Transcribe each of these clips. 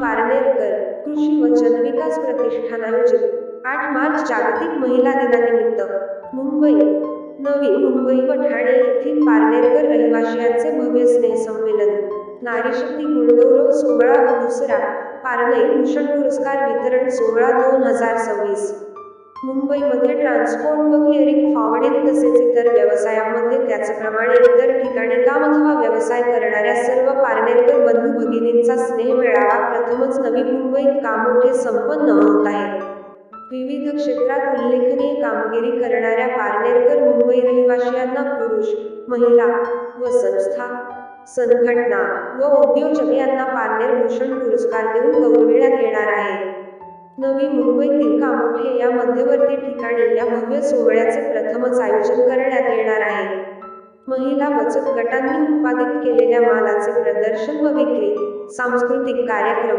पारनेरकर कृषी व जनविकास प्रतिष्ठान आयोजित आठ मार्च जागतिक महिला दिनानिमित्त मुंबई नवी मुंबई व ठाणे येथील पारनेरकर रहिवाशियांचे भव्य स्नेह संमेलन. नारीशक्ती गुणगौरव सोहळा व दुसरा पारने भूषण पुरस्कार वितरण सोहळा दोन हजार सव्वीस. मुंबईमध्ये ट्रान्सपोर्ट व क्लिअरिंग फॉर्वर्डिंग तसेच इतर व्यवसायांमध्ये त्याचप्रमाणे इतर ठिकाणी काम अथवा व्यवसाय करणाऱ्या सर्व पारनेरकर भगिनींचा स्नेह मेळावा प्रथमच नवी मुंबईत कामोठे संपन्न होत आहे. विविध क्षेत्रात उल्लेखनीय कामगिरी करणाऱ्या पारनेरकर मुंबई रहिवासियांना पुरुष महिला व संस्था संघटना व उद्योजक यांना पारनेर भूषण पुरस्कार देऊन गौरविण्यात येणार आहे. नवी मुंबईतील कामोठे या मध्यवर्ती ठिकाणी या भव्य सोहळ्याचे प्रथमच आयोजन करण्यात येणार आहे. महिला बचत गटांनी उत्पादित केलेल्या मालाचे प्रदर्शन व विक्री सांस्कृतिक कार्यक्रम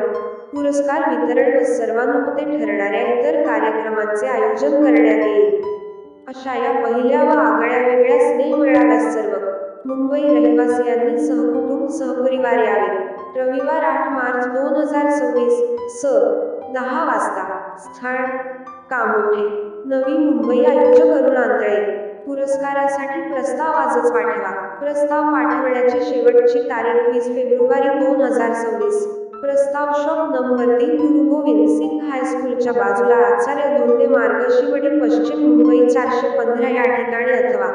पुरस्कार वितरण व सर्वानुमते ठरणाऱ्या इतर कार्यक्रमांचे आयोजन करण्यात येईल. अशा या पहिल्या व आगळ्या वेगळ्या स्नेह मेळाव्यास सर्व मुंबई रहिवासियांनी सहकुटुंब सहपरिवार यावे. रविवार आठ मार्च दोन हजार सव्वीस स दहा वाजता स्थळ कामोठे नवी मुंबई आयोजक अरुण आंधळे पुरस्कारासाठी प्रस्ताव आजच पाठवा. प्रस्ताव पाठवण्याची शेवटची तारीख वीस फेब्रुवारी दोन हजार सव्वीस. प्रस्ताव शॉप नंबर तीन गुरु गोविंद सिंग हायस्कूलच्या बाजूला आचार्य दोन्ही मार्ग शिवडी पश्चिम मुंबई चारशे पंधरा या ठिकाणी अथवा.